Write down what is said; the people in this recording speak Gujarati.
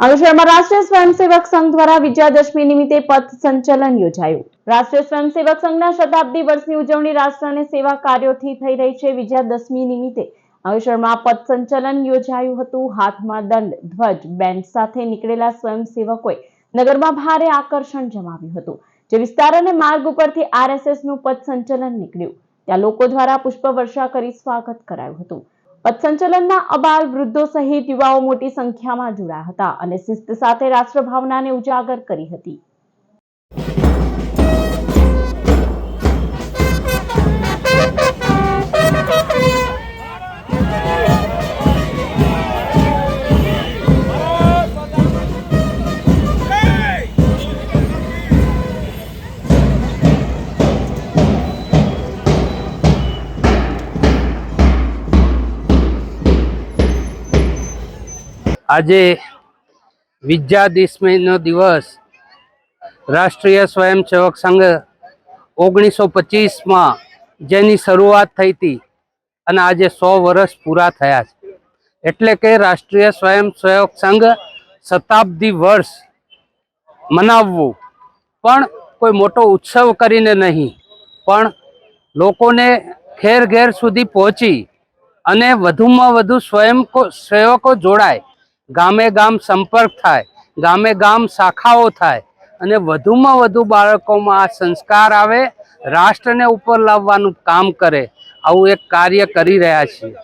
અંકલેશ્વરમાં રાષ્ટ્રીય સ્વયંસેવક સંઘ દ્વારા વિજયાદશમી નિમિત્તે પથ સંચલન યોજાયું. રાષ્ટ્રીય સ્વયંસેવક સંઘના શતાબ્દી વર્ષની ઉજવણી રાષ્ટ્ર અને સેવા કાર્યોથી થઈ રહી છે. વિજયાદશમી નિમિત્તે અનુસરમાં પથ સંચલન યોજાયું હતું. હાથમાં દંડ, ધ્વજ, બેન્ડ સાથે નીકળેલા સ્વયંસેવકોએ નગરમાં ભારે આકર્ષણ જમાવ્યું હતું. જે વિસ્તાર અને માર્ગ ઉપરથી આરએસએસનું પથ સંચલન નીકળ્યું. ત્યાં લોકો દ્વારા પુષ્પવર્ષા કરી સ્વાગત કરાયું હતું. પથસંચલનમાં અબાલ વૃદ્ધો સહિત યુવાઓ મોટી સંખ્યામાં જોડાયા હતા અને શિસ્ત સાથે રાષ્ટ્રભાવનાને ઉજાગર કરી હતી. આજે વિદ્યાદશમીનો દિવસ રાષ્ટ્રીય સ્વયંસેવક સંઘ ઓગણીસો પચીસમાં જેની શરૂઆત થઈ હતી અને આજે સો વર્ષ પૂરા થયા છે. એટલે કે રાષ્ટ્રીય સ્વયંસેવક સંઘ શતાબ્દી વર્ષ મનાવવું પણ કોઈ મોટો ઉત્સવ કરીને નહીં, પણ લોકોને ઘેર ઘેર સુધી પહોંચી અને વધુમાં વધુ સ્વયં સેવકો જોડાય ગામે ગામ સંપર્ક થાય, ગામે ગામ શાખાઓ થાય અને વધુમાં વધુ બાળકોમાં આ સંસ્કાર આવે, રાષ્ટ્રને ઉપર લાવવાનું કામ કરે, આવું એક કાર્ય કરી રહ્યા છીએ.